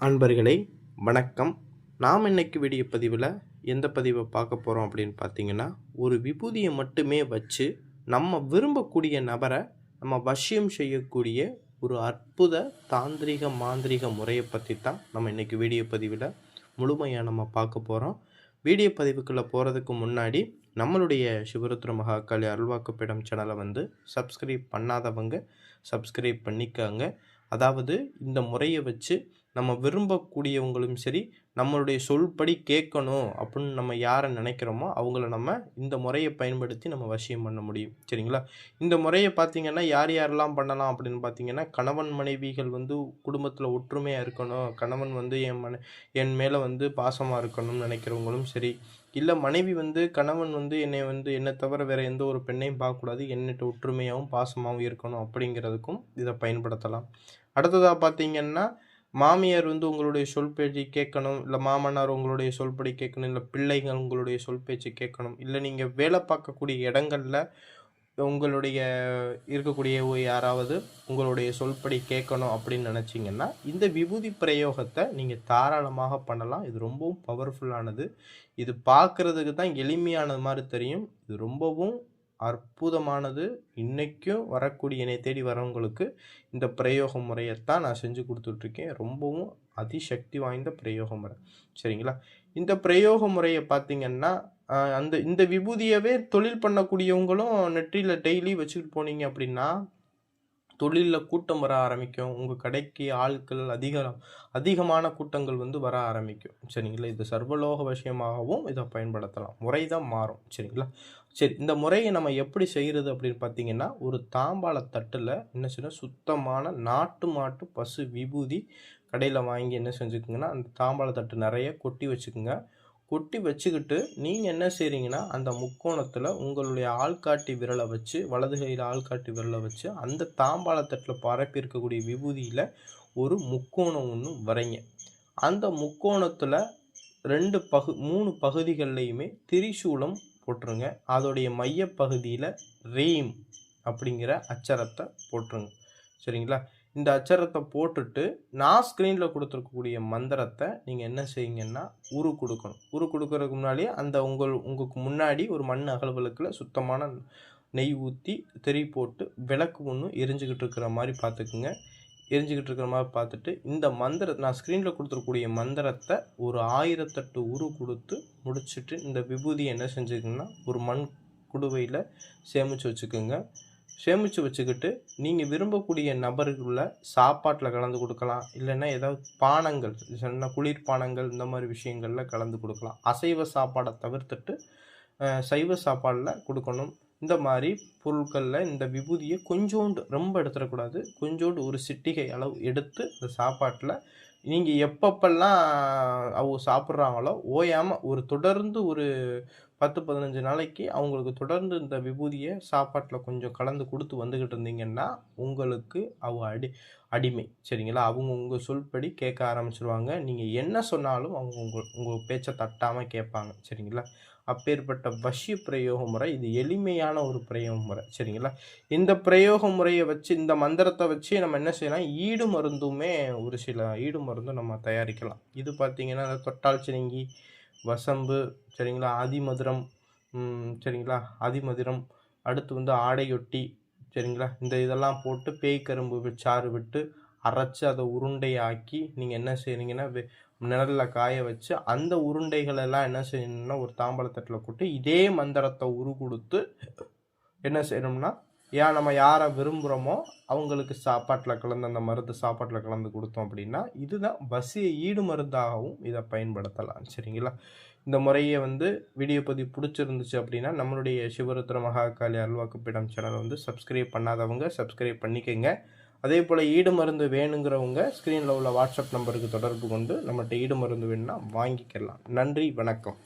அன்பர்களே வணக்கம். நாம் இன்னைக்கு வீடியோ பதிவில் எந்த பதிவை பார்க்க போகிறோம் அப்படின்னு பார்த்தீங்கன்னா ஒரு விபூதியை மட்டுமே வச்சு நம்ம விரும்பக்கூடிய நபரை நம்ம வசியம் செய்யக்கூடிய ஒரு அற்புத தாந்திரிக மாந்திரிக முறையை பற்றி தான் நம்ம இன்னைக்கு வீடியோ பதிவில் முழுமையாக நம்ம பார்க்க போகிறோம் வீடியோ பதிவுக்குள்ளே போகிறதுக்கு முன்னாடி நம்மளுடைய சிவருத்ர மகாக்காளி அருள்வாக்குப்பிடம் சேனலை வந்து சப்ஸ்கிரைப் பண்ணாதவங்க சப்ஸ்கிரைப் பண்ணிக்காங்க. அதாவது இந்த முறையை வச்சு நம்ம விரும்பக்கூடியவங்களும் சரி நம்மளுடைய சொல்படி கேட்கணும் அப்படின்னு நம்ம யாரை நினைக்கிறோமோ அவங்கள நம்ம இந்த முறையை பயன்படுத்தி நம்ம வசியம் பண்ண முடியும். சரிங்களா? இந்த முறையை பார்த்தீங்கன்னா யார் யாரெல்லாம் பண்ணலாம் அப்படின்னு பார்த்தீங்கன்னா கணவன் மனைவிகள் வந்து குடும்பத்தில் ஒற்றுமையாக இருக்கணும். கணவன் வந்து என் மன என் மேலே வந்து பாசமாக இருக்கணும்னு நினைக்கிறவங்களும் சரி இல்லை மனைவி வந்து கணவன் வந்து என்னை வந்து என்னை தவிர வேறு எந்த ஒரு பெண்ணையும் பார்க்கக்கூடாது. என்னிட்ட ஒற்றுமையாகவும் பாசமாகவும் இருக்கணும் அப்படிங்கிறதுக்கும் இதை பயன்படுத்தலாம். அடுத்ததாக பார்த்தீங்கன்னா மாமியார் வந்து உங்களுடைய சொல் பேச்சு கேட்கணும் இல்லை மாமனார் உங்களுடைய சொல்படி கேட்கணும் இல்லை பிள்ளைகள் உங்களுடைய சொல் பேச்சு கேட்கணும் இல்லை நீங்கள் வேலை பார்க்கக்கூடிய இடங்களில் உங்களுடைய இருக்கக்கூடிய யாராவது உங்களுடைய சொல்படி கேட்கணும் அப்படின்னு நினச்சிங்கன்னா இந்த விபூதி பிரயோகத்தை நீங்கள் தாராளமாக பண்ணலாம். இது ரொம்பவும் பவர்ஃபுல்லானது இது பார்க்குறதுக்கு தான் எளிமையானது மாதிரி தெரியும். இது ரொம்பவும் அற்புதமானது. இன்றைக்கும் வரக்கூடிய என்னை தேடி வரவங்களுக்கு இந்த பிரயோக முறையைத்தான் நான் செஞ்சு கொடுத்துட்ருக்கேன். ரொம்பவும் அதிசக்தி வாய்ந்த பிரயோக முறை. சரிங்களா? இந்த பிரயோக முறையை பார்த்திங்கன்னா அந்த இந்த விபூதியவே தொழில் பண்ணக்கூடியவங்களும் நெற்றியில் டெய்லி வச்சுக்கிட்டு போனீங்க அப்படின்னா தொழிலில் கூட்டம் வர ஆரம்பிக்கும். உங்கள் கடைக்கு ஆட்கள் அதிகம் அதிகமான கூட்டங்கள் வந்து வர ஆரம்பிக்கும். சரிங்களா? இது சர்வலோக விஷயமாகவும் இதை பயன்படுத்தலாம். முறை தான் மாறும். சரிங்களா? சரி இந்த முறையை நம்ம எப்படி செய்கிறது அப்படின்னு பார்த்தீங்கன்னா ஒரு தாம்பாள தட்டில் என்ன செய்யணும்? சுத்தமான நாட்டு மாட்டு பசு விபூதி கடையில் வாங்கி என்ன செஞ்சுக்கோங்கன்னா அந்த தாம்பாள தட்டு நிறைய கொட்டி வச்சுக்கோங்க. கொட்டி வச்சுக்கிட்டு நீங்கள் என்ன செய்கிறீங்கன்னா அந்த முக்கோணத்தில் உங்களுடைய ஆள்காட்டி விரலை வச்சு வலது கையில் ஆள்காட்டி விரலை வச்சு அந்த தாம்பாளத்தட்டில் பரப்பி இருக்கக்கூடிய விபூதியில் ஒரு முக்கோணம் ஒன்று வரைங்க. அந்த முக்கோணத்தில் ரெண்டு பகு மூணு பகுதிகள்லையுமே திரிசூலம் போட்டுருங்க. அதோடைய மையப்பகுதியில் ரீம் அப்படிங்கிற அச்சரத்தை போட்டுருங்க. சரிங்களா? இந்த அச்சரத்தை போட்டுட்டு நான் ஸ்க்ரீனில் கொடுத்துருக்கக்கூடிய மந்திரத்தை நீங்கள் என்ன செய்யுங்கன்னா உரு கொடுக்கணும். உரு கொடுக்கறதுக்கு முன்னாடியே அந்த உங்கள் உங்களுக்கு முன்னாடி ஒரு மண் அகல்வலுக்கில் சுத்தமான நெய் ஊற்றி தெரி போட்டு விளக்கு ஒன்று எரிஞ்சுக்கிட்டு இருக்கிற மாதிரி பார்த்துக்குங்க. எரிஞ்சுக்கிட்டு இருக்கிற மாதிரி பார்த்துட்டு இந்த மந்திர நான் ஸ்க்ரீனில் கொடுத்துருக்கூடிய மந்திரத்தை ஒரு ஆயிரத்தெட்டு உரு கொடுத்து முடிச்சுட்டு இந்த விபூதியை என்ன செஞ்சுக்கோங்கன்னா ஒரு மண் குடுவையில் சேமித்து வச்சுக்கோங்க. சேமித்து வச்சுக்கிட்டு நீங்கள் விரும்பக்கூடிய நபர்களில் சாப்பாட்டில் கலந்து கொடுக்கலாம். இல்லைன்னா ஏதாவது பானங்கள் சொன்ன குளிர் பானங்கள் இந்த மாதிரி விஷயங்களில் கலந்து கொடுக்கலாம். அசைவ சாப்பாடை தவிர்த்துட்டு சைவ சாப்பாடில் கொடுக்கணும். இந்த மாதிரி பொருட்களில் இந்த விபூதியை கொஞ்சோண்டு ரொம்ப எடுத்துடக்கூடாது. கொஞ்சோண்டு ஒரு சிட்டிகை அளவு எடுத்து இந்த சாப்பாட்டில் நீங்கள் எப்பப்பெல்லாம் அவங்க சாப்பிட்றாங்களோ ஓயாமல் ஒரு தொடர்ந்து ஒரு பத்து பதினஞ்சு நாளைக்கு அவங்களுக்கு தொடர்ந்து இந்த விபூதியை சாப்பாட்டில் கொஞ்சம் கலந்து கொடுத்து வந்துக்கிட்டு இருந்தீங்கன்னா உங்களுக்கு அவங்க அடி அடிமை. சரிங்களா? அவங்க உங்கள் சொல்படி கேட்க ஆரம்பிச்சிருவாங்க. நீங்கள் என்ன சொன்னாலும் அவங்க உங்கள் உங்கள் பேச்சை தட்டாமல் கேட்பாங்க. சரிங்களா? அப்பேற்பட்ட வசிய பிரயோக முறை இது எளிமையான ஒரு பிரயோக முறை சரிங்களா? இந்த பிரயோக முறையை வச்சு இந்த மந்திரத்தை வச்சு நம்ம என்ன செய்யலாம்? ஈடு மருந்துமே ஒரு சில ஈடு மருந்தும் நம்ம தயாரிக்கலாம். இது பார்த்திங்கன்னா தொட்டால் சினிங்கி வசம்பு சரிங்களா? அதிமதுரம் சரிங்களா? அதிமதுரம் அடுத்து வந்து ஆடையொட்டி சரிங்களா? இந்த இதெல்லாம் போட்டு பேய் கரும்பு சாறு விட்டு அரைச்சி அதை உருண்டையாக்கி நீங்கள் என்ன செய்கிறீங்கன்னா நிழலில் காய வச்சு அந்த உருண்டைகளெல்லாம் என்ன செய்யணும்னா ஒரு தாம்பழத்தட்டில் கொட்டு இதே மந்திரத்தை உரு கொடுத்து என்ன செய்யணும்னா ஏன் நம்ம யாரை விரும்புகிறோமோ அவங்களுக்கு சாப்பாட்டில் கலந்து அந்த மருந்து சாப்பாட்டில் கலந்து கொடுத்தோம் அப்படின்னா இதுதான் பஸ்ஸியை ஈடு மருந்தாகவும் இதை பயன்படுத்தலாம். சரிங்களா? இந்த முறையை வந்து வீடியோ பதிவு பிடிச்சிருந்துச்சு அப்படின்னா நம்மளுடைய சிவருத்திர மகாகாளி அல்வாக்குப்பிடம் சேனலை வந்து சப்ஸ்கிரைப் பண்ணாதவங்க சப்ஸ்கிரைப் பண்ணிக்கோங்க. அதே போல் ஈடு மருந்து வேணுங்கிறவங்க ஸ்க்ரீனில் உள்ள வாட்ஸ்அப் நம்பருக்கு தொடர்பு கொண்டு நம்மகிட்ட ஈடு மருந்து வேணும்னா வாங்கிக்கலாம். நன்றி வணக்கம்.